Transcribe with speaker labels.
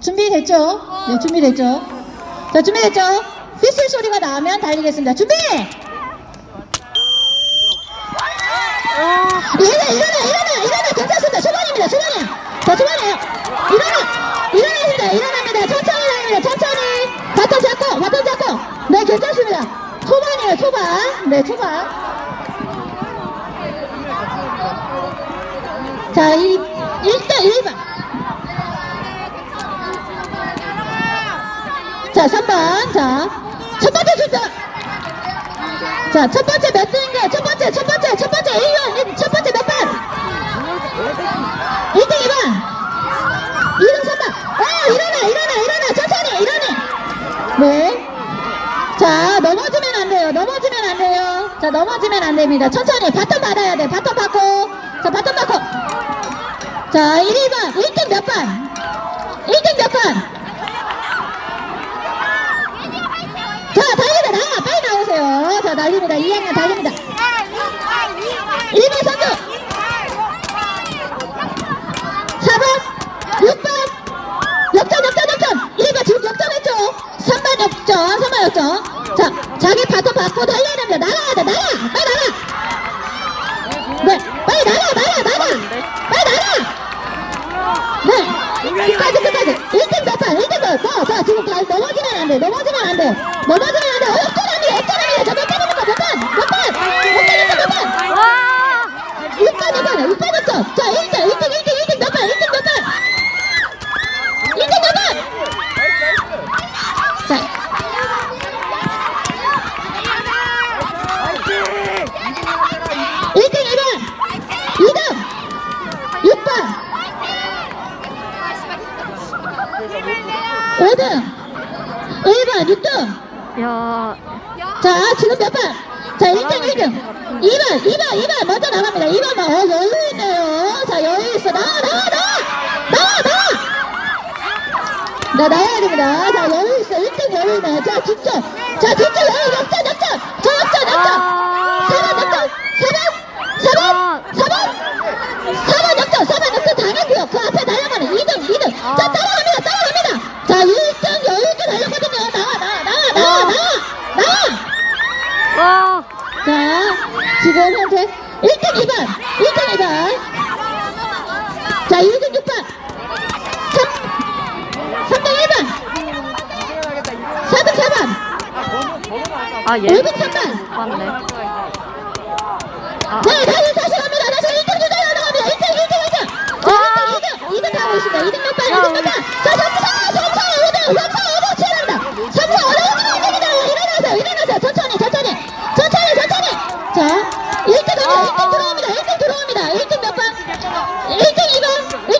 Speaker 1: 준비됐죠? 네, 준비됐죠? 자, 준비됐죠? 휘슬 소리가 나오면 달리겠습니다. 준비! 일어나, 일어나, 일어나, 일어나, 괜찮습니다. 초반입니다, 초반이야. 자, 초반이에요. 일어나, 일어납니다, 일어납니다. 천천히 일어납니다, 천천히. 바톤 잡고, 바톤 잡고. 네, 괜찮습니다. 초반이에요, 초반. 네, 초반. 자, 이, 1대 1번. 자, 3번. 자, 첫 번째 출전. 자, 첫 번째 몇 등인가요? 첫 번째, 첫 번째, 첫 번째 1번, 첫 번째 몇 번? 1등 2번. 2등 3번. 어, 일어나, 일어나, 일어나. 천천히, 일어나. 네. 자, 넘어지면 안 돼요. 넘어지면 안 돼요. 자, 넘어지면 안 됩니다. 천천히. 바톤 받아야 돼. 바톤 받고. 자, 1번. 1등 몇 번? 1등 몇 번? 자, 달립니다. 나와. 빨리 나오세요. 자, 달립니다. 2학년 달립니다. 1번 선두. 4번. 6번. 역전, 역전, 역전. 1번 지금 역전했죠? 3번 역전, 3번 역전. 자, 자기 바톤 받고 달려야 됩니다. 나가야 돼, 나가. 빨리 나가. 네, 빨리 나가, 나가, 나가. 빨리 나가. 네. 끝까지, 끝까지. 1등 몇 번, 1등 몇 번. 자, 지금 다 넘어지면 안 돼, 넘어지면 안 돼. 넘어지면 안 돼. 어, 역전합니다, 역전합니다. 자, 몇 번입니까? 몇 번? 몇 번? 몇 번입니까? 몇 번?
Speaker 2: 와!
Speaker 1: 6번, 6번, 6번 역전. 자, 1등, 1등, 1등, 1등 몇 번? 1등 몇 번? 1등 몇 번? 자, 1등 1번, 2등 6번, 5등 1번 6등
Speaker 2: 야,
Speaker 1: 자 지금 몇 번? 자 1등 1등. 2번 2번 2번 먼저 나갑니다. 2번 어 여유 있네요. 자 여유 있어. 나와 나와 나와 나와 나와 나 나와야 됩니다. 자 여유 있어. 1등 여유 있네. 자 뒤쪽 자 뒤쪽 여유 역전 역전. 저 역전 역전
Speaker 2: 아.
Speaker 1: 4번 역전 4번 4번 4번 4번 역전 4번 역전 당했고요 그 앞에 날아가는 2등 2등 자 따라갑니다 따라갑니다 자 1등 여유 있게 달렸거든요 나와 나와 나와 나와 나와 나 와
Speaker 2: 와!
Speaker 1: 자, 지금 현재 1등 2번, 1등 2번. 자, 2등 6번. 3, 3등 1번. 4등 4번.
Speaker 2: 아, 얘
Speaker 1: 5등 3번.
Speaker 2: 맞네. 아,
Speaker 1: 네, 다시, 다시 갑니다. 다시 1등 주자로 나갑니다. 1등, 1등, 1등. 자, 1등, 2등. 2등 가고 있습니다. 2등 몇 번, 2등 몇 번. 자, 3, 4, 3, 4, 5등, 3, 4, 5등 치열합니다. 3, 4, 어려워지면 안 됩니다. 일어나세요, 일어나세요. 천천히, 천천히. 천천히, 천천히. 자, 1등 갑니다. 1등 들어옵니다. 1등 들어옵니다. 1등 몇 번? 1등 2번. 1등